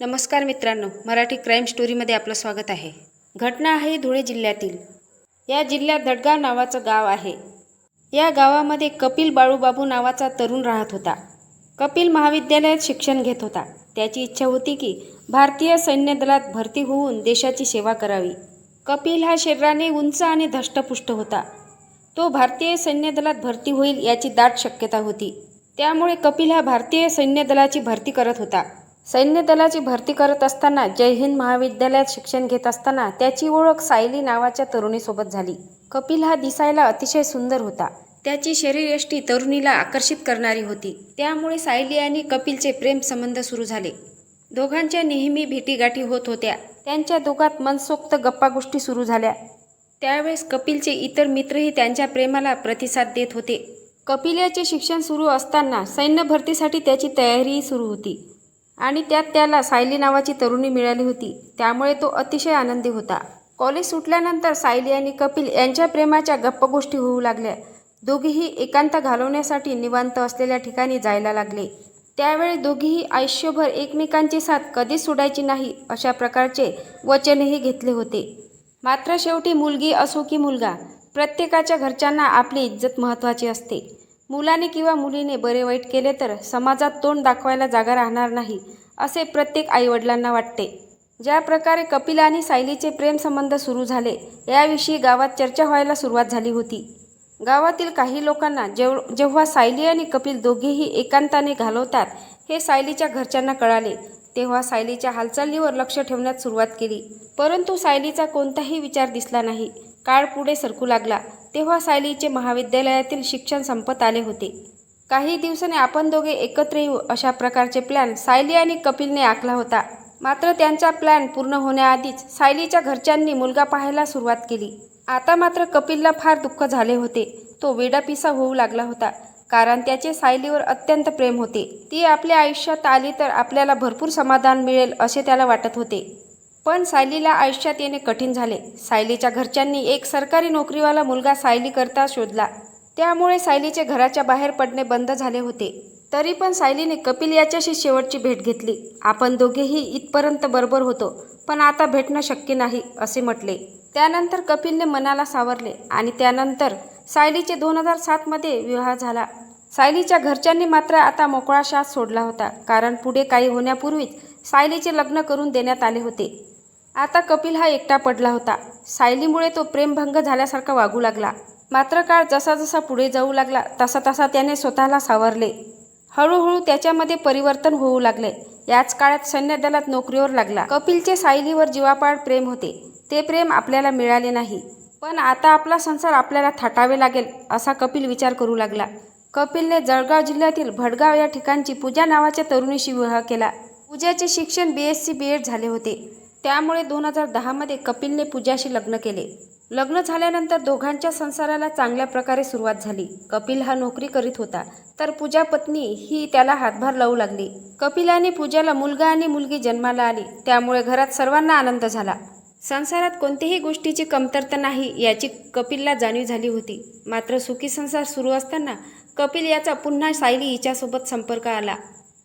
नमस्कार मित्रांनो मराठी क्राईम स्टोरीमध्ये आपलं स्वागत आहे. घटना आहे धुळे जिल्ह्यातील. या जिल्ह्यात धडगाव नावाचं गाव आहे. या गावामध्ये कपिल बाळूबाबू नावाचा तरुण राहत होता. कपिल महाविद्यालयात शिक्षण घेत होता. त्याची इच्छा होती की भारतीय सैन्य दलात भरती होऊन देशाची सेवा करावी. कपिल हा शरीराने उंच आणि धष्टपुष्ट होता. तो भारतीय सैन्य दलात भरती होईल याची दाट शक्यता होती. त्यामुळे कपिल हा भारतीय सैन्य दलाची भरती करत होता. सैन्य दलाची भरती करत असताना जय हिंद महाविद्यालयात शिक्षण घेत असताना त्याची ओळख सायली नावाच्या तरुणीसोबत झाली. कपिल हा दिसायला अतिशय सुंदर होता. त्याची शरीरयष्टी तरुणीला आकर्षित करणारी होती. त्यामुळे सायली आणि कपिलचे प्रेम संबंध सुरू झाले. दोघांच्या नेहमी भेटीगाठी होत होत्या. त्यांच्या दोघात मनसोक्त गप्पागोष्टी सुरू झाल्या. त्यावेळेस कपिलचे इतर मित्रही त्यांच्या प्रेमाला प्रतिसाद देत होते. कपिल याचे शिक्षण सुरू असताना सैन्य भरतीसाठी त्याची तयारीही सुरू होती. आणि त्यात त्याला सायली नावाची तरुणी मिळाली होती. त्यामुळे तो अतिशय आनंदी होता. कॉलेज सुटल्यानंतर सायली आणि कपिल यांच्या प्रेमाच्या गप्पगोष्टी होऊ लागल्या. दोघीही एकांत घालवण्यासाठी निवांत असलेल्या ठिकाणी जायला लागले. त्यावेळी दोघीही आयुष्यभर एकमेकांची साथ कधीच सोडायची नाही अशा प्रकारचे वचनही घेतले होते. मात्र शेवटी मुलगी असो की मुलगा प्रत्येकाच्या घरच्यांना आपली इज्जत महत्त्वाची असते. मुलाने किंवा मुलीने बरे वाईट केले तर समाजात तोंड दाखवायला जागा राहणार नाही असे प्रत्येक आईवडिलांना वाटते. ज्या प्रकारे कपिल आणि सायलीचे प्रेमसंबंध सुरू झाले याविषयी गावात चर्चा व्हायला सुरुवात झाली होती. गावातील काही लोकांना जेव जेव्हा सायली आणि कपिल दोघेही एकांताने घालवतात हे सायलीच्या घरच्यांना कळाले. तेव्हा सायलीच्या हालचालीवर लक्ष ठेवण्यात सुरुवात केली. परंतु सायलीचा कोणताही विचार दिसला नाही. काळ पुढे सरकू लागला. तेव्हा सायलीचे महाविद्यालयातील शिक्षण संपत आले होते. काही दिवसांनी आपण दोघे एकत्र येऊ अशा प्रकारचे प्लॅन सायली आणि कपिलने आखला होता. मात्र त्यांचा प्लॅन पूर्ण होण्याआधीच सायलीच्या घरच्यांनी मुलगा पाहायला सुरुवात केली. आता मात्र कपिलला फार दुःख झाले होते. तो वेडापिसा होऊ लागला होता. कारण त्याचे सायलीवर अत्यंत प्रेम होते. ती आपल्या आयुष्यात आली तर आपल्याला भरपूर समाधान मिळेल असे त्याला वाटत होते. पण सायलीला आयुष्यात येणे कठीण झाले. सायलीच्या घरच्यांनी एक सरकारी नोकरीवाला मुलगा सायली करता शोधला. त्यामुळे सायलीचे घराच्या बाहेर पडणे बंद झाले होते. तरी पण सायलीने कपिल याच्याशी शेवटची भेट घेतली. आपण दोघेही इथपर्यंत बरोबर होतो पण आता भेटणं शक्य नाही असे म्हटले. त्यानंतर कपिलने मनाला सावरले आणि त्यानंतर सायलीचे दोन हजार सातमध्ये विवाह झाला. सायलीच्या घरच्यांनी मात्र आता मोकळा श्वास सोडला होता कारण पुढे काही होण्यापूर्वीच सायलीचे लग्न करून देण्यात आले होते. आता कपिल हा एकटा पडला होता. सायलीमुळे तो प्रेमभंग झाल्यासारखा वागू लागला. मात्र काळ जसा जसा पुढे जाऊ लागला तसा तसा त्याने स्वतःला सावरले. हळूहळू त्याच्यामध्ये परिवर्तन होऊ लागले. याच काळात सैन्य दलात नोकरीवर लागला. कपिलचे सायलीवर जीवापाड प्रेम होते. ते प्रेम आपल्याला मिळाले नाही. पण आता आपला संसार आपल्याला थाटावे लागेल असा कपिल विचार करू लागला. कपिलने जळगाव जिल्ह्यातील भडगाव या ठिकाणची पूजा नावाच्या तरुणीशी विवाह केला. पूजाचे शिक्षण B S C B Ed झाले होते. त्यामुळे दोन हजार दहामध्ये कपिलने पूजाशी लग्न केले. लग्न झाल्यानंतर दोघांच्या संसाराला चांगल्या प्रकारे सुरुवात झाली. कपिल हा नोकरी करीत होता तर पूजा पत्नी ही त्याला हातभार लावू लागली. कपिल पूजाला मुलगा आणि मुलगी जन्माला आली त्यामुळे घरात सर्वांना आनंद झाला. संसारात कोणत्याही गोष्टीची कमतरता नाही याची कपिलला जाणीव झाली होती. मात्र सुखी संसार सुरू असताना कपिल याचा पुन्हा सायली हिच्यासोबत संपर्क आला.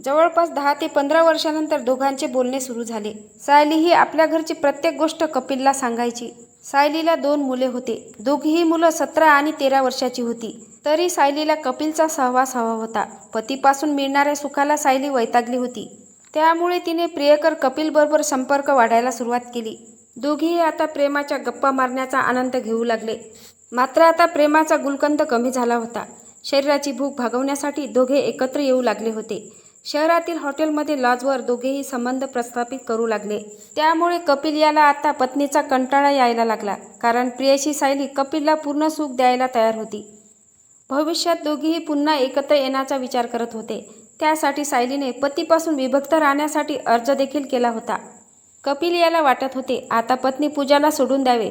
जवळपास दहा ते पंधरा वर्षानंतर दोघांचे बोलणे सुरू झाले. सायली ही आपल्या घरची प्रत्येक गोष्ट कपिलला सांगायची. सायलीला दोन मुले होते. दोघीही मुलं सतरा आणि तेरा वर्षाची होती. तरी सायलीला कपिलचा सहवास हवा होता. पतीपासून मिळणाऱ्या सुखाला सायली वैतागली होती. त्यामुळे तिने प्रियकर कपिलबरोबर संपर्क वाढायला सुरुवात केली. दोघीही आता प्रेमाच्या गप्पा मारण्याचा आनंद घेऊ लागले. मात्र आता प्रेमाचा गुलकंद कमी झाला होता. शरीराची भूक भागवण्यासाठी दोघे एकत्र येऊ लागले होते. शहरातील हॉटेलमध्ये लॉजवर दोघेही संबंध प्रस्थापित करू लागले. त्यामुळे कपिल याला आता पत्नीचा कंटाळा यायला लागला कारण प्रियशी सायली कपिलला पूर्ण सुख द्यायला तयार होती. भविष्यात दोघेही पुन्हा एकत्र येण्याचा विचार करत होते. त्यासाठी सायलीने पतीपासून विभक्त राहण्यासाठी अर्ज देखील केला होता. कपिल याला वाटत होते आता पत्नी पूजाला सोडून द्यावे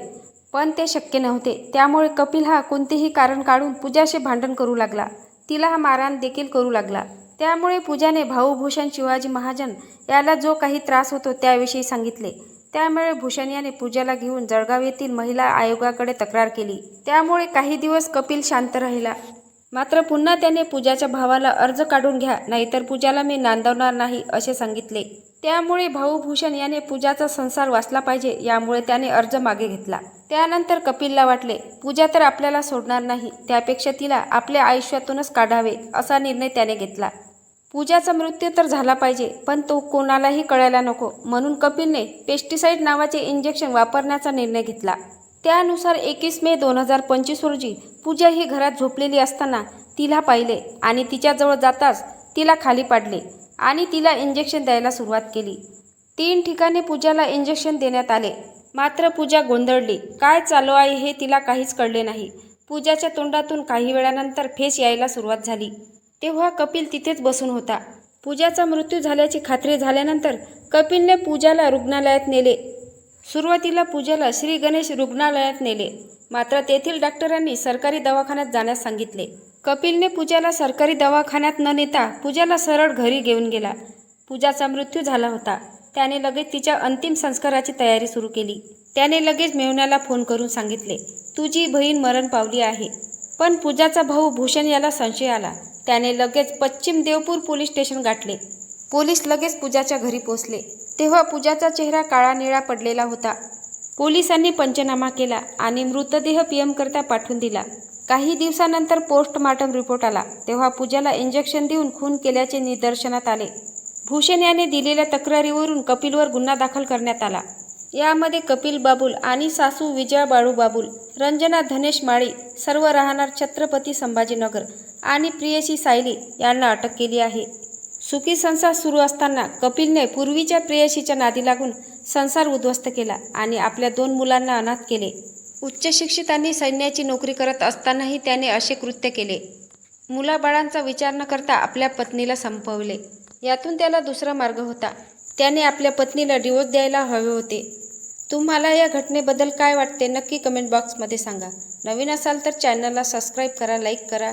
पण ते शक्य नव्हते. त्यामुळे कपिल हा कोणतेही कारण काढून पूजाशी भांडण करू लागला. तिला हा मारहाण देखील करू लागला. त्यामुळे पूजाने भाऊभूषण शिवाजी महाजन याला जो काही त्रास होतो त्याविषयी सांगितले. त्यामुळे भूषण याने पूजाला घेऊन जळगाव येथील महिला आयोगाकडे तक्रार केली. त्यामुळे काही दिवस कपिल शांत राहिला. मात्र पुन्हा त्याने पूजाच्या भावाला अर्ज काढून घ्या नाहीतर पूजाला मी नांदवणार नाही असे सांगितले. त्यामुळे भाऊ भूषण याने पूजाचा संसार वाचला पाहिजे यामुळे त्याने अर्ज मागे घेतला. त्यानंतर कपिलला वाटले पूजा तर आपल्याला सोडणार नाही त्यापेक्षा तिला आपल्या आयुष्यातूनच काढावे असा निर्णय त्याने घेतला. पूजाचा मृत्यू तर झाला पाहिजे पण तो कोणालाही कळायला नको. म्हणून कपिलने पेस्टिसाईड नावाचे इंजेक्शन वापरण्याचा निर्णय घेतला. त्यानुसार एकवीस मे दोन हजार पंचवीस रोजी पूजा ही घरात झोपलेली असताना तिला पाहिले आणि तिच्याजवळ जाताच तिला खाली पाडले आणि तिला इंजेक्शन द्यायला सुरुवात केली. तीन ठिकाणी पूजाला इंजेक्शन देण्यात आले. मात्र पूजा गोंधळली. काय चालू आहे हे तिला काहीच कळले नाही. पूजाच्या तोंडातून काही वेळानंतर फेस यायला सुरुवात झाली. तेव्हा कपिल तिथेच बसून होता. पूजाचा मृत्यू झाल्याची खात्री झाल्यानंतर कपिलने पूजाला रुग्णालयात नेले. सुरुवातीला पूजाला श्री गणेश रुग्णालयात नेले. मात्र तेथील डॉक्टरांनी सरकारी दवाखान्यात जाण्यास सांगितले. कपिलने पूजाला सरकारी दवाखान्यात न नेता पूजाला सरळ घरी घेऊन गेला. पूजाचा मृत्यू झाला होता. त्याने लगेच तिच्या अंतिम संस्काराची तयारी सुरू केली. त्याने लगेच मेवण्याला फोन करून सांगितले तुझी बहीण मरण पावली आहे. पण पूजाचा भाऊ भूषण याला संशय आला. त्याने लगेच पश्चिम देवपूर पोलीस स्टेशन गाठले. पोलीस लगेच पूजाच्या घरी पोचले तेव्हा पूजाचा चेहरा काळा निळा पडलेला होता. पोलिसांनी पंचनामा केला आणि मृतदेह पी पाठवून दिला. काही दिवसानंतर पोस्टमार्टम रिपोर्ट आला. तेव्हा पूजाला इंजेक्शन देऊन खून केल्याचे निदर्शनात आले. भूषण याने दिलेल्या तक्रारीवरून कपिलवर गुन्हा दाखल करण्यात आला. यामध्ये कपिल बाबुल आणि सासू विजया बाळू बाबुल रंजना धनेश माळी सर्व राहणार छत्रपती संभाजीनगर आणि प्रियशी सायली यांना अटक केली आहे. सुखी संसार सुरू असताना कपिलने पूर्वीच्या प्रियशीच्या नादी लागून संसार उद्ध्वस्त केला आणि आपल्या दोन मुलांना अनाथ केले. उच्च शिक्षितांनी सैन्याची नोकरी करत असतानाही त्याने असे कृत्य केले. मुलाबाळांचा विचार न करता आपल्या पत्नीला संपवले. यातून त्याला दुसरा मार्ग होता. त्याने आपल्या पत्नीला डिवोर्स द्यायला हवे होते. तुम्हाला या घटनेबद्दल काय वाटते? नक्की कमेंट बॉक्समध्ये सांगा. नवीन असाल तर चॅनलला सबस्क्राईब करा लाईक करा.